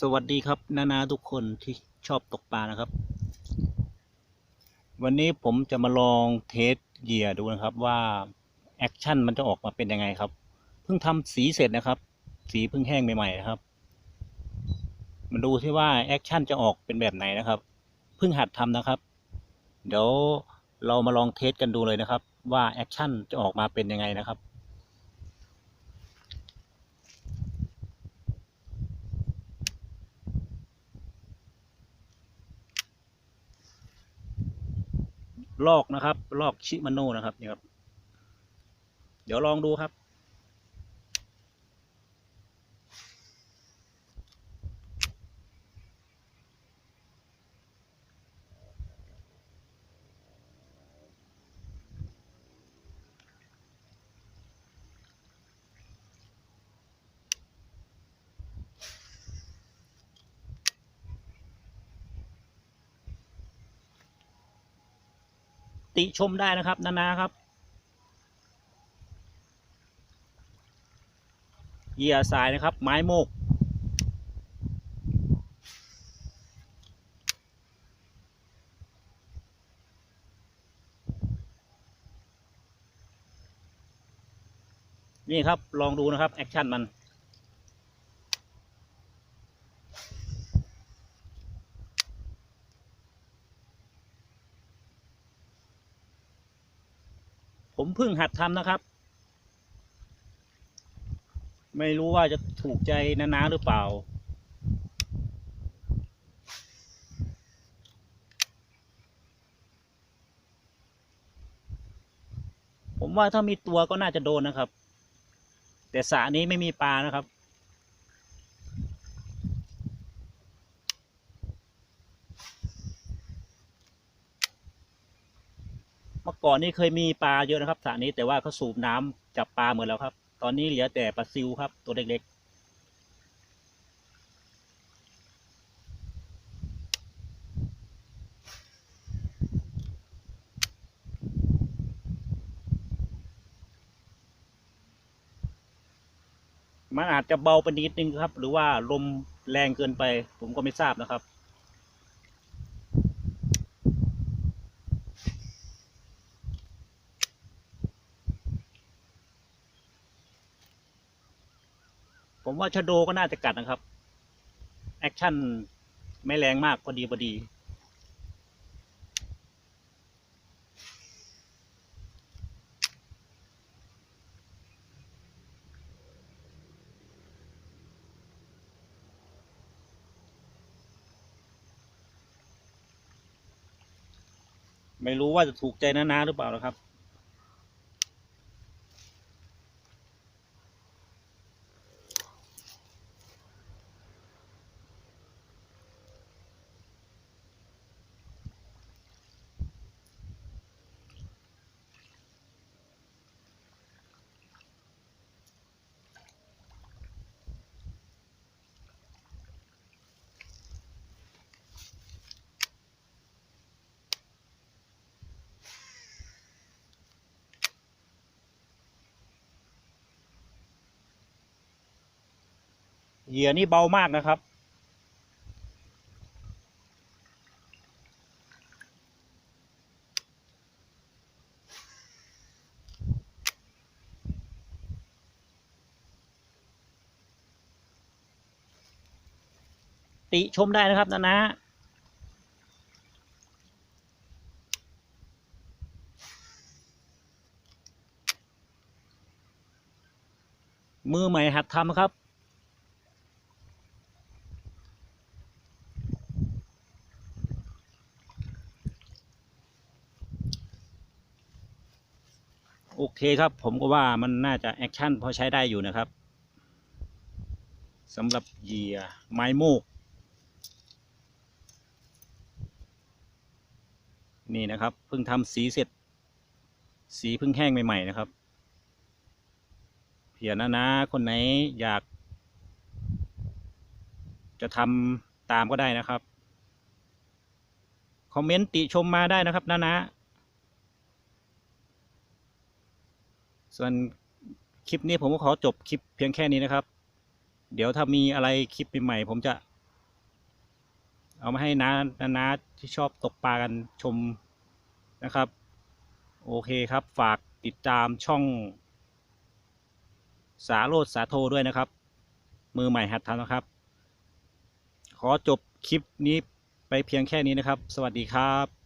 สวัสดีครับนานาทุกคนที่ชอบตกปลานะครับ วันนี้ผมจะมาลองเทสเหยื่อดูนะครับว่าแอคชั่นมันจะออกมาเป็นยังไงครับ เพิ่งทำสีเสร็จนะครับ สีเพิ่งแห้งใหม่ๆนะครับ มาดูที่ว่าแอคชั่นจะออกเป็นแบบไหนนะครับ เพิ่งหัดทำนะครับ เดี๋ยวเรามาลองเทสกันดูเลยนะครับ ว่าแอคชั่นจะออกมาเป็นยังไงนะครับ ลอกนะครับ ลอกชิมาโน่นะครับนี่ครับ เดี๋ยวลองดูครับ ติชมได้นะครับ นานาครับเหยื่อสายนะครับ ไม้โมก นี่ครับลองดูนะครับ แอคชั่นมัน ผมเพิ่งหัดทำนะครับ ไม่รู้ว่าจะถูกใจนานาหรือเปล่า ผมว่าถ้ามีตัวก็น่าจะโดนนะครับ แต่สระนี้ไม่มีปลานะครับ เมื่อ ก่อนนี่เคยมีปลาเยอะนะครับสระนี้แต่ว่าเขาสูบน้ำจับปลาหมดแล้วครับ ตอนนี้เหลือแต่ปลาซิวครับ ตัวเล็กๆมันอาจจะเบาไปนิดนึงครับ หรือว่าลมแรงเกินไป ผมก็ไม่ทราบนะครับ ผมว่าชโดก็น่าจะกัดนะครับ แอคชั่นไม่แรงมากพอดีพอดี ไม่รู้ว่าจะถูกใจนานาหรือเปล่านะครับ เหยื่อนี่เบามากนะครับ ติชมได้นะครับนะนะมือใหม่หัดทำครับ โอเคครับ ผมก็ว่ามันน่าจะแอคชั่นพอใช้ได้อยู่นะครับสำหรับเหยื่อไม้โมกนี่นะครับ เพิ่งทำสีเสร็จ สีเพิ่งแห้งใหม่ ๆ นะครับ เพียนะนะ คนไหนอยาก จะทำตามก็ได้นะครับ คอมเมนต์ติชมมาได้นะครับนะนะ ส่วนคลิปนี้ผมก็ขอจบคลิปเพียงแค่นี้นะครับ เดี๋ยวถ้ามีอะไรคลิปใหม่ๆผมจะ เอามาให้น้านานาที่ชอบตกปลากันชมนะครับ โอเคครับ ฝากติดตามช่อง สาโรดสาโทด้วยนะครับ มือใหม่หัดทำนะครับ ขอจบคลิปนี้ไปเพียงแค่นี้นะครับ สวัสดีครับ